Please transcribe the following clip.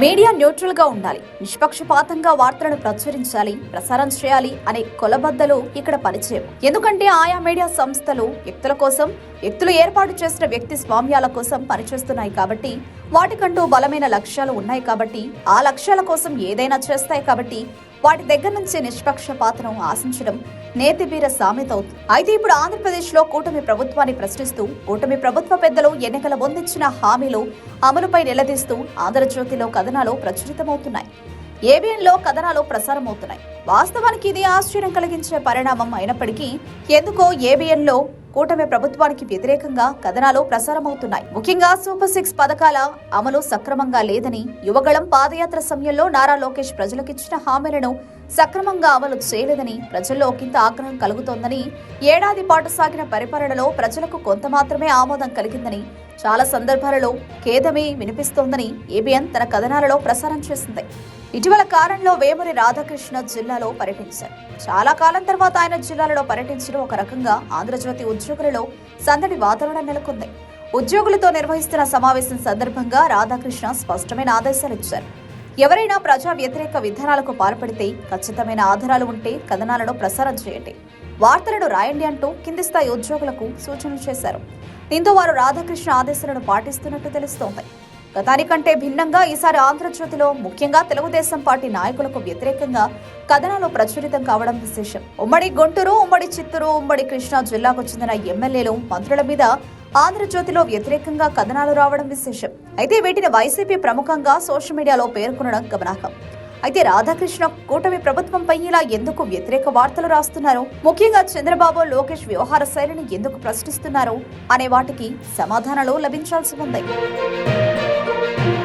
Media న్యూట్రల్గా ఉండాలి. నిష్పక్షపాతంగా వార్తలను ప్రచురించాలి ప్రసారం చేయాలి అనే కొలబద్దలు ఇక్కడ పరిచయం ఎందుకంటే ఆయా మీడియా సంస్థలు వ్యక్తుల కోసం వ్యక్తులు ఏర్పాటు చేసిన వ్యక్తి స్వామ్యాల కోసం పనిచేస్తున్నాయి కాబట్టి వాటికంటూ బలమైన లక్ష్యాలు ఉన్నాయి కాబట్టి ఆ లక్ష్యాల కోసం ఏదైనా చేస్తాయి కాబట్టి వాటి దగ్గర నుంచి నిష్పక్షపాతను ఆశించడం నేతిబీర సామెత అవుతుంది. అయితే ఇప్పుడు ఆంధ్రప్రదేశ్లో కూటమి ప్రభుత్వాన్ని ప్రశ్నిస్తూ కూటమి ప్రభుత్వ పెద్దలు ఎన్నికల ముందిచ్చిన హామీలు అమలుపై నిలదీస్తూ ఆంధ్రజ్యోతిలో కథనాలు ప్రచురితమవుతున్నాయి. ఏబిఎన్లో కథనాలు ప్రసారమవుతున్నాయి. వాస్తవానికి ఇది ఆశ్చర్యం కలిగించే పరిణామం అయినప్పటికీ ఎందుకో ఏబిఎన్లో కూటమి ప్రభుత్వానికి వ్యతిరేకంగా కథనాలు ప్రసారమవుతున్నాయి. ముఖ్యంగా సూపర్ సిక్స్ పథకాల అమలు సక్రమంగా లేదని యువగళం పాదయాత్ర సమయంలో నారా లోకేష్ ప్రజలకిచ్చిన హామీలను సక్రమంగా అమలు చేయలేదని ప్రజల్లో ఒకంత ఆగ్రహం కలుగుతోందని ఏడాది పాటు సాగిన పరిపాలనలో ప్రజలకు కొంత మాత్రమే ఆమోదం కలిగిందని చాలా సందర్భాలలో ఖేదమే వినిపిస్తోందని ఏబిఎన్ తన కథనాలలో ప్రసారం చేసింది. ఇటీవల కాలంలో వేమూరి రాధాకృష్ణ జిల్లాలో పర్యటించారు. చాలా కాలం తర్వాత ఆయన జిల్లాలలో పర్యటించడం ఒక రకంగా ఆంధ్రజ్యోతి ఉద్యోగులలో సందడి వాతావరణం నెలకొంది. ఉద్యోగులతో నిర్వహిస్తున్న సమావేశం సందర్భంగా రాధాకృష్ణ స్పష్టమైన ఆదేశాలు ఇచ్చారు. ఎవరైనా ప్రజా వ్యతిరేక విధానాలకు పాల్పడితే ఖచ్చితమైన ఆధారాలు ఉంటే కథనాలను ప్రసారం చేయండి. వార్తలను రాయండి అంటూ కింది స్థాయి ఉద్యోగులకు సూచనలు చేశారు. దీంతో వారు రాధాకృష్ణ ఆదేశాలను పాటిస్తున్నట్టు తెలుస్తోంది. గతానికంటే భిన్నంగా ఈసారి ఆంధ్రజ్యోతిలో ముఖ్యంగా తెలుగుదేశం పార్టీ నాయకులకు వ్యతిరేకంగా కథనాలు ప్రచురితం కావడం విశేషం. ఉమ్మడి గుంటూరు ఉమ్మడి చిత్తూరు ఉమ్మడి కృష్ణా జిల్లాకు చెందిన ఎమ్మెల్యేలు మంత్రుల మీద ఆంధ్రజ్యోతిలో వ్యతిరేకంగా కథనాలు రావడం విశేషం. అయితే వీటిని వైసీపీ ప్రముఖంగా సోషల్ మీడియాలో పేర్కొనడం గమనార్హం. అయితే రాధాకృష్ణ కూటమి ప్రభుత్వంపై ఇలా ఎందుకు వ్యతిరేక వార్తలు రాస్తున్నారు? ముఖ్యంగా చంద్రబాబు లోకేష్ వ్యవహార శైలిని ఎందుకు ప్రశ్నిస్తున్నారు? అనే వాటికి సమాధానాలు లభించాల్సి ఉంది. Thank you.